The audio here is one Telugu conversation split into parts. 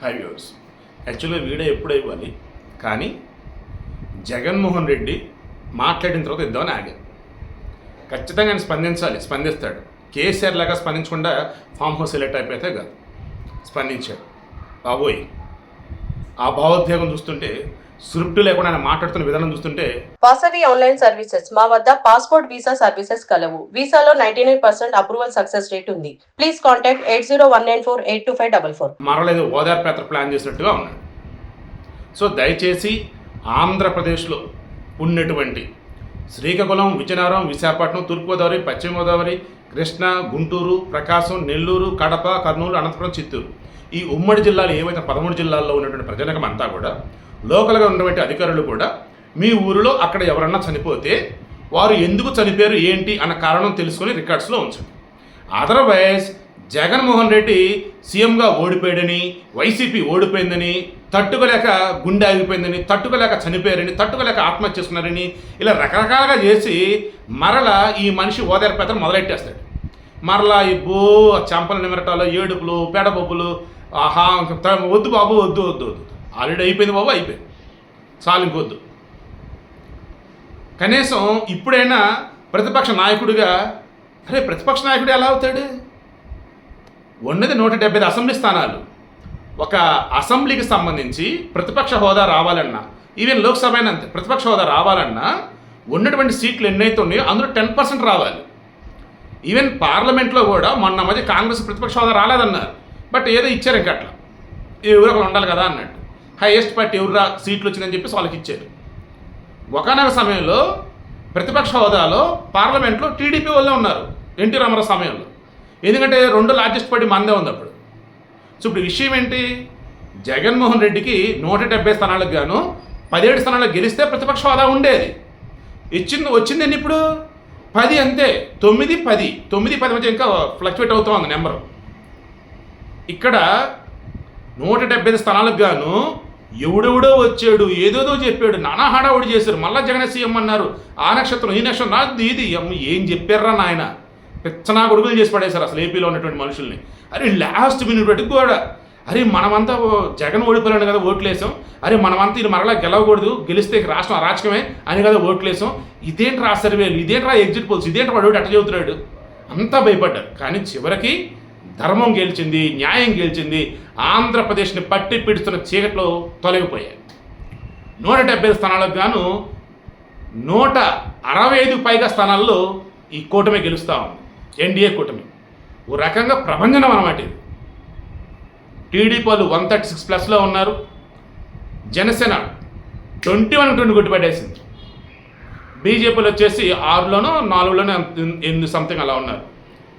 హై వ్యూవర్స్ యాక్చువల్గా వీడియో ఎప్పుడు ఇవ్వాలి? కానీ జగన్మోహన్ రెడ్డి మాట్లాడిన తర్వాత ఇద్దామని ఆగాను ఖచ్చితంగా ఆయన స్పందించాలి స్పందిస్తాడు. కేసీఆర్ లాగా స్పందించకుండా ఫామ్ హౌస్ సెలెక్ట్ అయిపోతే కాదు. స్పందించాడు. బాబోయ్. ఆ భావోద్వేగం చూస్తుంటే స్క్రిప్ట్ లేకుండా ఆయన మాట్లాడుతున్న విధానం చూస్తుంటే వాసవి ఆన్లైన్ సర్వీసెస్. మా వద్ద పాస్పోర్ట్ వీసా సర్వీసెస్ కలవు. వీసాలో ninety nine percent approval success rate ఉంది. Please contact eight zero one nine four eight two five double four. మరలేదు ఓదార్పు యాత్ర ప్లాన్ చేసినట్టుగా ఉన్నాడు. సో దయచేసి ఆంధ్రప్రదేశ్లో ఉన్నటువంటి శ్రీకాకుళం విజయనగరం విశాఖపట్నం తూర్పుగోదావరి పశ్చిమ గోదావరి కృష్ణా గుంటూరు ప్రకాశం నెల్లూరు కడప కర్నూలు అనంతపురం చిత్తూరు. ఈ ఉమ్మడి జిల్లాలు ఏవైతే పదమూడు జిల్లాల్లో ఉన్నటువంటి ప్రజానికం అంతా కూడా లోకల్గా ఉన్నటువంటి అధికారులు కూడా మీ ఊరిలో అక్కడ ఎవరన్నా చనిపోతే వారు ఎందుకు చనిపోయారు ఏంటి అన్న కారణం తెలుసుకొని రికార్డ్స్లో ఉంచండి. అదర్వైజ్ జగన్మోహన్ రెడ్డి సీఎంగా ఓడిపోయాడని వైసీపీ ఓడిపోయిందని తట్టుకోలేక గుండె ఆగిపోయిందని తట్టుకోలేక చనిపోయారని తట్టుకోలేక ఆత్మహత్య చేసుకున్నారని ఇలా రకరకాలుగా చేసి మరలా ఈ మనిషి ఓదార్పేతను మొదలెట్టేస్తాడు. మరలా ఈ బో చంపల నిమరటాలు ఏడుపులు పేడబొబ్బులు ఆహా వద్దు బాబు వద్దు వద్దు వద్దు. ఆల్రెడీ అయిపోయింది బాబు అయిపోయింది. చాలు ఇంకొద్దు. కనీసం ఇప్పుడైనా ప్రతిపక్ష నాయకుడిగా అరే ప్రతిపక్ష నాయకుడు ఎలా అవుతాడు? ఉన్నది నూట డెబ్బై ఐదు అసెంబ్లీ స్థానాలు. ఒక అసెంబ్లీకి సంబంధించి ప్రతిపక్ష హోదా రావాలన్నా ఈవెన్ లోక్సభ అయినా అంతే ప్రతిపక్ష హోదా రావాలన్నా ఉన్నటువంటి సీట్లు ఎన్నైతే ఉన్నాయో అందులో టెన్ పర్సెంట్ రావాలి. ఈవెన్ పార్లమెంట్లో కూడా మొన్న మధ్య కాంగ్రెస్ ప్రతిపక్ష హోదా రాలేదన్నారు. బట్ ఏదో ఇచ్చారు ఇంకా అట్లా ఎవరు ఒకరు ఉండాలి కదా అన్నట్టు. హైయెస్ట్ పార్టీ ఎవరు సీట్లు వచ్చిందని చెప్పేసి వాళ్ళకి ఇచ్చారు. ఒకనొక సమయంలో ప్రతిపక్ష హోదాలో పార్లమెంట్లో టీడీపీ వాళ్ళే ఉన్నారు ఎన్టీ రామారావు సమయంలో. ఎందుకంటే రెండు లార్జెస్ట్ పార్టీ మందే ఉంది అప్పుడు. సో ఇప్పుడు విషయం ఏంటి? జగన్మోహన్ రెడ్డికి నూట డెబ్బై స్థానాలకు గాను పదిహేడు స్థానాలకు గెలిస్తే ప్రతిపక్ష హోదా ఉండేది. ఇచ్చింది వచ్చింది ఎన్ని ఇప్పుడు? పది అంతే. తొమ్మిది పది. తొమ్మిది పది మధ్య ఇంకా ఫ్లక్చువేట్ అవుతూ ఉంది నెంబరు. ఇక్కడ నూట డెబ్బై ఐదు స్థానాలకు గాను ఎవడెవడో వచ్చాడు ఏదేదో చెప్పాడు నానా హడావుడి చేశారు. మళ్ళా జగన్ సీఎం అన్నారు. ఆ నక్షత్రం ఈ నక్షత్రం నాది ఇది అమ్మ ఏం చెప్పారా నాయన? పిచ్చనా కొడుకులు చేసి పడేశారు అసలు ఏపీలో ఉన్నటువంటి మనుషుల్ని. అరే లాస్ట్ మినిట్ పెట్టి కూడా అరే మనమంతా జగన్ ఓడిపోయాడు కదా ఓట్లేసాం. అరే మనమంతా ఇది మరలా గెలవకూడదు. గెలిస్తే రాష్ట్రం అరాచకమే అని కదా ఓట్లేసాం. ఇదేంటి రా సర్వేలు? ఇదేంటి రా ఎగ్జిట్ పోల్స్ ఇదేంటి వాడు అట్ట చెబుతున్నాడు? అంతా భయపడ్డారు. కానీ చివరికి ధర్మం గెలిచింది న్యాయం గెలిచింది. ఆంధ్రప్రదేశ్ని పట్టి పిడుస్తున్న చీకట్లో తొలగిపోయాయి. నూట డెబ్బై ఐదు స్థానాలకు గాను నూట అరవై ఐదు పైగా స్థానాల్లో ఈ కూటమి గెలుస్తూ ఉంది. ఎన్డీఏ కూటమి. ఓ రకంగా ప్రభంజనం అన్నమాట ఇది. టీడీపీ వాళ్ళు వన్ థర్టీ సిక్స్ ప్లస్లో ఉన్నారు. జనసేన ట్వంటీ వన్ ట్వంటీ కొట్టిపడేసింది బీజేపీలు వచ్చేసి ఆరులోనో నాలుగులోనో ఎనిమిది సంథింగ్ అలా ఉన్నారు.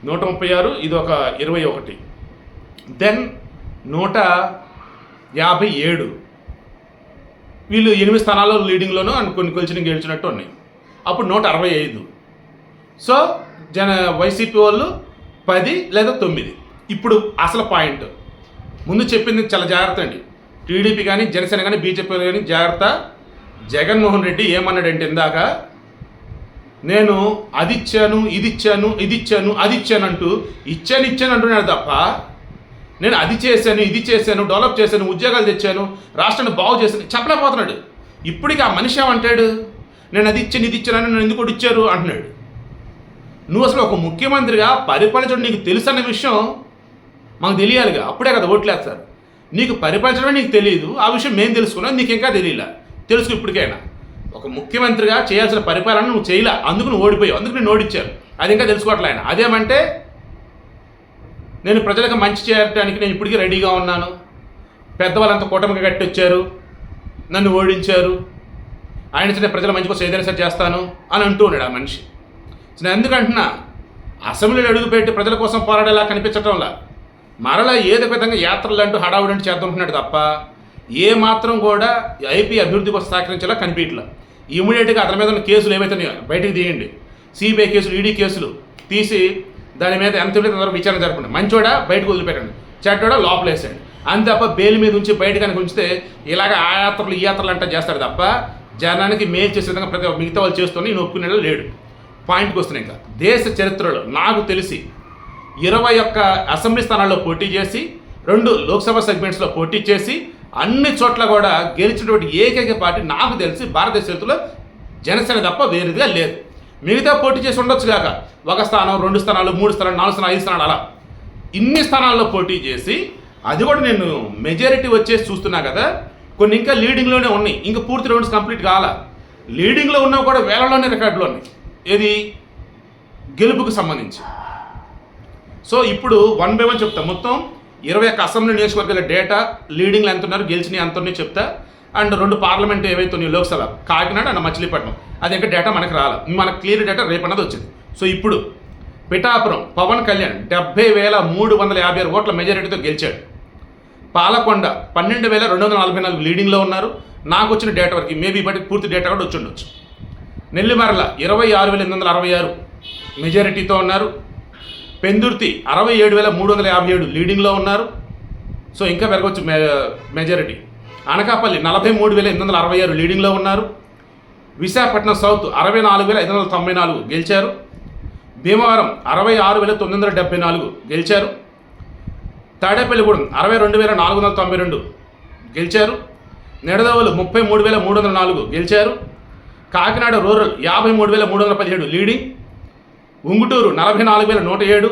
నూట ముప్పై ఆరు ఇది ఒక ఇరవై ఒకటి. దెన్ నూట యాభై ఏడు. వీళ్ళు ఎనిమిది స్థానాల్లో లీడింగ్లోనూ కొన్ని కొలిచిన గెలిచినట్టు ఉన్నాయి. అప్పుడు నూట అరవై ఐదు. సో జన వైసీపీ వాళ్ళు పది లేదా తొమ్మిది. ఇప్పుడు అసలు పాయింట్. ముందు చెప్పింది చాలా జాగ్రత్త అండి. టీడీపీ కానీ జనసేన కానీ బీజేపీ కానీ జాగ్రత్త. జగన్మోహన్ రెడ్డి ఏమన్నాడంటే ఇందాక నేను అది ఇచ్చాను ఇది ఇచ్చాను ఇది ఇచ్చాను అది ఇచ్చాను అంటూ ఇచ్చాను ఇచ్చాను అంటున్నాడు తప్ప నేను అది చేశాను ఇది చేశాను డెవలప్ చేశాను ఉద్యోగాలు తెచ్చాను రాష్ట్రాన్ని బాగు చేశాను చెప్పలేకపోతున్నాడు. ఇప్పటికి ఆ మనిషి ఏమంటాడు? నేను అది ఇచ్చాను ఇది ఇచ్చాను నన్ను ఎందుకు ఇచ్చారు అంటున్నాడు. నువ్వు అసలు ఒక ముఖ్యమంత్రిగా పరిపాలించడం నీకు తెలుసు అన్న విషయం మాకు తెలియాలిగా. అప్పుడే కదా ఓట్లేస్తారు నీకు పరిపాలించడమే నీకు తెలియదు ఆ విషయం మేము తెలుసుకున్నాం నీకు ఇంకా తెలియలే. తెలుసు ఇప్పటికైనా. ఒక ముఖ్యమంత్రిగా చేయాల్సిన పరిపాలన నువ్వు చేయలే. అందుకు నువ్వు ఓడిపోయావు. అందుకు నేను ఓడిచ్చాను. అది ఇంకా తెలుసుకోవట్లే ఆయన. అదేమంటే నేను ప్రజలకు మంచి చేయడానికి నేను ఇప్పటికీ రెడీగా ఉన్నాను. పెద్దవాళ్ళంతా కూటమిగా కట్టొచ్చారు. నన్ను ఓడించారు. ఆయన చిన్న ప్రజల మంచి కోసం ఏదైనా సరే చేస్తాను అని అంటూ ఉన్నాడు ఆ మనిషి. నేను ఎందుకంటున్నా అసెంబ్లీలో అడుగుపెట్టి ప్రజల కోసం పోరాడేలా కనిపించటంలా మరలా ఏదో విధంగా యాత్రలు అంటూ హడావుడి అంటూ చేద్దామంటున్నాడు తప్ప ఏ మాత్రం కూడా ఐపీ అభివృద్ధి కోసం సహకరించేలా కనిపించట్లా. ఇమీడియట్గా అతని మీద ఉన్న కేసులు ఏమైతున్నాయో బయటకు బయటికి తీయండి. సిబిఐ కేసులు ఈడీ కేసులు తీసి దాని మీద ఎంత ఉంటే తొందరగా విచారణ జరపండి మంచోడా బయటకు వదిలిపెట్టండి. చెడ్డోడా లోపలేసేయండి అంతే తప్ప బెయిల్ మీద ఉంచి బయట కనుక ఉంచితే ఇలాగ ఆ యాత్రలు ఈ యాత్రలు అంటే చేస్తాడు తప్ప జనానికి మేలు చేసే విధంగా ప్రతి మిగతా వాళ్ళు చేస్తూనే నేను ఒప్పుకునేలా లేడు. పాయింట్కి వస్తున్నాయి ఇంకా. దేశ చరిత్రలో నాకు తెలిసి ఇరవై ఒక్క అసెంబ్లీ స్థానాల్లో పోటీ చేసి రెండు లోక్సభ సెగ్మెంట్స్లో పోటీ చేసి అన్ని చోట్ల కూడా గెలిచినటువంటి ఏకైక పార్టీ నాకు తెలిసి భారతదేశ చరిత్రలో జనసేన తప్ప వేరేదిగా లేదు. మిగతా పోటీ చేసి ఉండొచ్చు కాక ఒక స్థానం రెండు స్థానాలు మూడు స్థానాలు నాలుగు స్థానాలు ఐదు స్థానాలు అలా. ఇన్ని స్థానాల్లో పోటీ చేసి అది కూడా నేను మెజారిటీ వచ్చేసి చూస్తున్నా కదా కొన్ని ఇంకా లీడింగ్లోనే ఉన్నాయి. ఇంకా పూర్తి రౌండ్స్ కంప్లీట్ కాల. లీడింగ్లో ఉన్నా కూడా వేలలోనే రికార్డులు ఉన్నాయి. ఏది? గెలుపుకు సంబంధించి. సో ఇప్పుడు వన్ బై వన్ చెప్తా. మొత్తం ఇరవై ఒక్క అసెంబ్లీ నియోజకవర్గాల డేటా లీడింగ్లు ఎంత ఉన్నారు గెలిచినవి ఎంత ఉన్నాయి చెప్తా. అండ్ రెండు పార్లమెంట్ ఏవైతే ఉన్నాయి లోక్సభ కాకినాడ అండ్ మచిలీపట్నం. అది ఇంకా డేటా మనకి రాలే. మనకు క్లియర్ డేటా రేపు అన్నది వచ్చింది. సో ఇప్పుడు పిఠాపురం పవన్ కళ్యాణ్ డెబ్బై వేల మూడు వందల యాభై ఆరు ఓట్ల మెజారిటీతో గెలిచాడు. పాలకొండ పన్నెండు వేల రెండు వందల నలభై నాలుగు లీడింగ్లో ఉన్నారు. నాకు వచ్చిన డేటా వరకు మేబీ బట్టి పూర్తి డేటా కూడా వచ్చి ఉండొచ్చు. నెల్లిమర్ల ఇరవై ఆరు వేల ఎనిమిది వందల అరవై ఆరు మెజారిటీతో ఉన్నారు. పెందుర్తి అరవై ఏడు వేల మూడు వందల యాభై ఏడు లీడింగ్లో ఉన్నారు. సో ఇంకా పెరగవచ్చు మె మెజారిటీ అనకాపల్లి నలభై మూడు వేల ఎనిమిది వందల అరవై ఆరు లీడింగ్లో ఉన్నారు. విశాఖపట్నం సౌత్ అరవై నాలుగు వేల ఐదు వందల తొంభై నాలుగు గెలిచారు. భీమవరం అరవై ఆరు వేల తొమ్మిది వందల డెబ్బై నాలుగు గెలిచారు. తాడేపల్లిగూడెం అరవై రెండు వేల నాలుగు వందల తొంభై రెండు గెలిచారు. నిడదవోలు ముప్పై మూడు వేల మూడు వందల నాలుగు గెలిచారు. కాకినాడ రూరల్ యాభై మూడు వేల మూడు వందల పదిహేడు లీడింగ్. ఉంగుటూరు నలభై నాలుగు వేల నూట ఏడు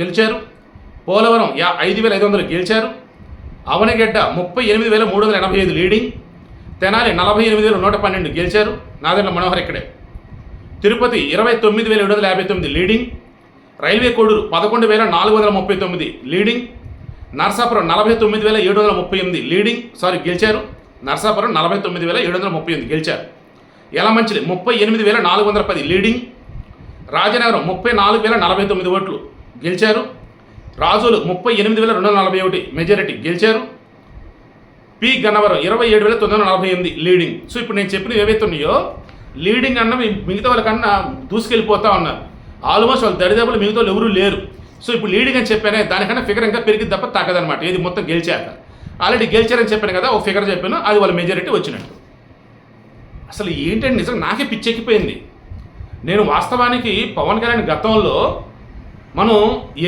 గెలిచారు. పోలవరం యా ఐదు వేల ఐదు వందలు గెలిచారు. అవనగడ్డ ముప్పై ఎనిమిది వేల మూడు వందల ఎనభై ఐదు లీడింగ్. తెనాలి నలభై ఎనిమిది వేల నూట పన్నెండు గెలిచారు. నాదెండ్ల మనోహర్ ఇక్కడే. తిరుపతి ఇరవై తొమ్మిది వేల ఏడు వందల యాభై తొమ్మిది లీడింగ్ రైల్వే కోడూరు పదకొండు వేల నాలుగు వందల ముప్పై తొమ్మిది లీడింగ్ నర్సాపురం నలభై తొమ్మిది వేల ఏడు వందల ముప్పై ఎనిమిది లీడింగ్ సారీ గెలిచారు. నర్సాపురం నలభై తొమ్మిది వేల ఏడు వందల ముప్పై ఎనిమిది గెలిచారు. యలమంచిలి ముప్పై ఎనిమిది వేల నాలుగు వందల పది లీడింగ్ రాజనగరం ముప్పై నాలుగు వేల నలభై తొమ్మిది ఓట్లు గెలిచారు. రాజులు ముప్పై ఎనిమిది వేల రెండు వందల నలభై ఒకటి మెజారిటీ గెలిచారు. పి గన్నవరం ఇరవై ఏడు వేల తొమ్మిది వందల నలభై ఎనిమిది లీడింగ్. సో ఇప్పుడు నేను చెప్పిన ఏవైతే ఉన్నాయో లీడింగ్ అన్న మిగతా వాళ్ళకన్నా దూసుకెళ్ళిపోతా ఉన్నారు. ఆల్మోస్ట్ వాళ్ళు దరిదాపులు మిగతా వాళ్ళు ఎవరూ లేరు. సో ఇప్పుడు లీడింగ్ అని చెప్పానే దానికన్నా ఫిగర్ ఇంకా పెరిగి తప్ప తగ్గదనమాట ఇది మొత్తం గెలిచాక. ఆల్రెడీ గెలిచారని చెప్పాను కదా ఒక ఫిగర్ చెప్పాను అది వాళ్ళ మెజారిటీ వచ్చినట్టు. అసలు ఏంటంటే నిజంగా నాకే పిచ్చెక్కిపోయింది నేను వాస్తవానికి పవన్ కళ్యాణ్ గతంలో మనం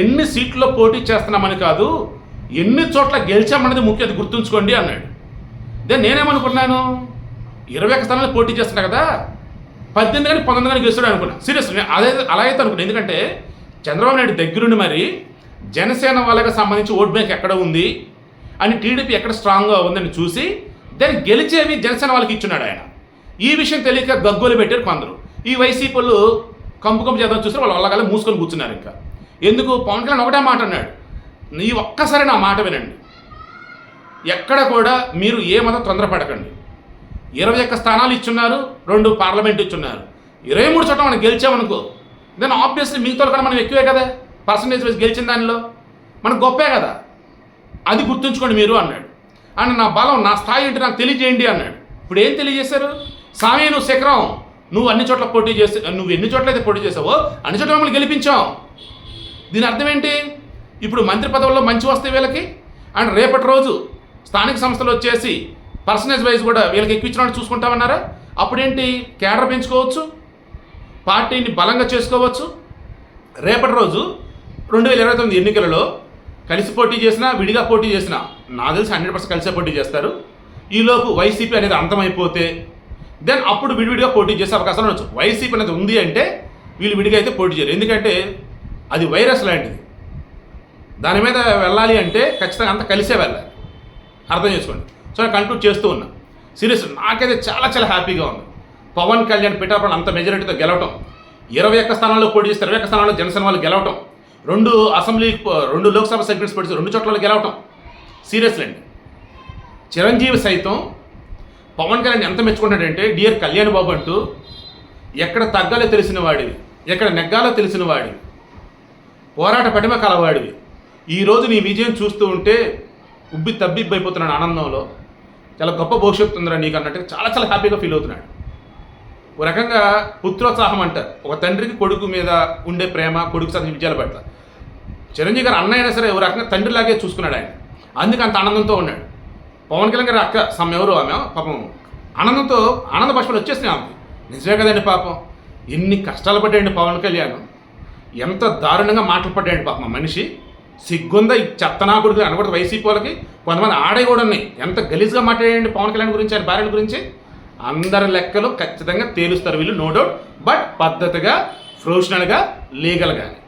ఎన్ని సీట్లో పోటీ చేస్తున్నామని కాదు ఎన్ని చోట్ల గెలిచామన్నది ముఖ్యత గుర్తుంచుకోండి అన్నాడు. దెన్ నేనేమనుకున్నాను? ఇరవై ఒక్క స్థానాలు పోటీ చేస్తున్నా కదా పద్దెనిమిది కానీ పంతొమ్మిది కానీ గెలుస్తాడు అనుకున్నా. సీరియస్ అదే అలా అయితే అనుకున్నాను ఎందుకంటే చంద్రబాబు నాయుడు దగ్గరుండి మరి జనసేన వాళ్ళకి సంబంధించి ఓట్ బ్యాంక్ ఎక్కడ ఉంది అని టీడీపీ ఎక్కడ స్ట్రాంగ్గా ఉందని చూసి దాన్ని గెలిచేవి జనసేన వాళ్ళకి ఇచ్చున్నాడు ఆయన. ఈ విషయం తెలియక గగ్గోలు పెట్టారు కొందరు. ఈ వైసీపీ వాళ్ళు కంపు కంపు చేద్దాం చూస్తే వాళ్ళు వాళ్ళకల్లా మూసుకొని కూర్చున్నారు ఇంకా. ఎందుకు? పవన్ కళ్యాణ్ ఒకటే మాట అన్నాడు. నీ ఒక్కసారి నా మాట వినండి. ఎక్కడ కూడా మీరు ఏ మతం తొందరపడకండి. ఇరవై ఒక్క స్థానాలు ఇచ్చున్నారు రెండు పార్లమెంట్ ఇచ్చున్నారు. ఇరవై మూడు చోట్ల మనం గెలిచామనుకో దెన్ ఆబ్వియస్లీ మిగతా కన్నా మనం ఎక్కువే కదా? పర్సంటేజ్ వైజ్ గెలిచిన దానిలో మనకు గొప్పే కదా? అది గుర్తుంచుకోండి మీరు అన్నాడు. అండ్ నా బలం నా స్థాయి ఏంటి నాకు తెలియజేయండి అన్నాడు. ఇప్పుడు ఏం తెలియజేశారు? సామే నువ్వు శిఖరం నువ్వు అన్ని చోట్ల పోటీ చేసే నువ్వు ఎన్ని చోట్ల అయితే పోటీ చేసావో అన్ని చోట్ల మమ్మల్ని గెలిపించాం దీని అర్థం ఏంటి? ఇప్పుడు మంత్రి పదవుల్లో మంచి వస్తాయి వీళ్ళకి? అండ్ రేపటి రోజు స్థానిక సంస్థలు వచ్చేసి పర్సనేజ్ వైజ్ కూడా వీళ్ళకి ఎక్కువ ఇచ్చినట్టు చూసుకుంటామన్నారా? అప్పుడేంటి? కేడర్ పెంచుకోవచ్చు? పార్టీని బలంగా చేసుకోవచ్చు? రేపటి రోజు రెండు వేల ఇరవై తొమ్మిది ఎన్నికలలో కలిసి పోటీ చేసినా విడిగా పోటీ చేసినా నాకు తెలిసి హండ్రెడ్ పర్సెంట్ కలిసే పోటీ చేస్తారు. ఈలోపు వైసీపీ అనేది అంతమైపోతే దెన్ అప్పుడు విడివిడిగా పోటీ చేసే అవకాశాలు ఉండొచ్చు. వైసీపీ అనేది ఉంది అంటే వీళ్ళు విడిగా అయితే పోటీ చేయరు. ఎందుకంటే అది వైరస్ లాంటిది. దాని మీద వెళ్ళాలి అంటే ఖచ్చితంగా అంతా కలిసే వెళ్ళాలి. అర్థం చేసుకోండి. సో నేను కంక్లూడ్ చేస్తూ ఉన్నా. సీరియస్ నాకైతే చాలా చాలా హ్యాపీగా ఉంది. పవన్ కళ్యాణ్ పిఠాపురం అంత మెజారిటీతో గెలవటం. ఇరవై ఒక్క స్థానాల్లో పోటీ చేస్తే ఇరవై ఒక్క స్థానాల్లో జనసేన వాళ్ళు గెలవటం. రెండు అసెంబ్లీ రెండు లోక్సభ సెగ్మెంట్స్ పెడితే రెండు చోట్ల గెలవటం. సీరియస్లీ అండి. చిరంజీవి సైతం పవన్ కళ్యాణ్ ఎంత మెచ్చుకుంటాడంటే డియర్ కళ్యాణ్ బాబు అంటూ ఎక్కడ తగ్గాలో తెలిసిన వాడివి ఎక్కడ నెగ్గాలో తెలిసిన వాడివి పోరాట పటిమ కలవాడివి. ఈరోజు నీ విజయం చూస్తూ ఉంటే ఉబ్బి తబ్బిబ్బైపోతున్నాడు ఆనందంలో. చాలా గొప్ప భవిష్యత్తు ఉందిరా నీకు అన్నట్టు చాలా చాలా హ్యాపీగా ఫీల్ అవుతున్నాడు. ఒక రకంగా పుత్రోత్సాహం అంటారు ఒక తండ్రికి కొడుకు మీద ఉండే ప్రేమ కొడుకు సాధించిన విజయాలు పట్ల. చిరంజీవి గారు అన్న అయినా సరే ఒక రకంగా తండ్రిలాగే చూసుకున్నాడు ఆయన. అందుకు అంత ఆనందంతో ఉన్నాడు. పవన్ కళ్యాణ్ గారి అక్క సమ్ ఎవరు ఆమె? పాపం ఆనందంతో ఆనంద భాషలు వచ్చేసినాయి ఆమెకి. నిజమే కదండి పాపం. ఎన్ని కష్టాలు పడ్డాయండి పవన్ కళ్యాణ్. ఎంత దారుణంగా మాటలు పడ్డాయండి పాపం మనిషి. సిగ్గుందా ఈ చెత్తనాకుడికి అనకూడదు వైసీపీ వాళ్ళకి? కొంతమంది ఆడే కూడా ఉన్నాయి. ఎంత గలీజ్గా మాట్లాడండి పవన్ కళ్యాణ్ గురించి ఆయన భార్యల గురించి? అందరి లెక్కలు ఖచ్చితంగా తేలుస్తారు వీళ్ళు నో డౌట్ బట్ పద్ధతిగా ప్రొఫెషనల్గా లీగల్గా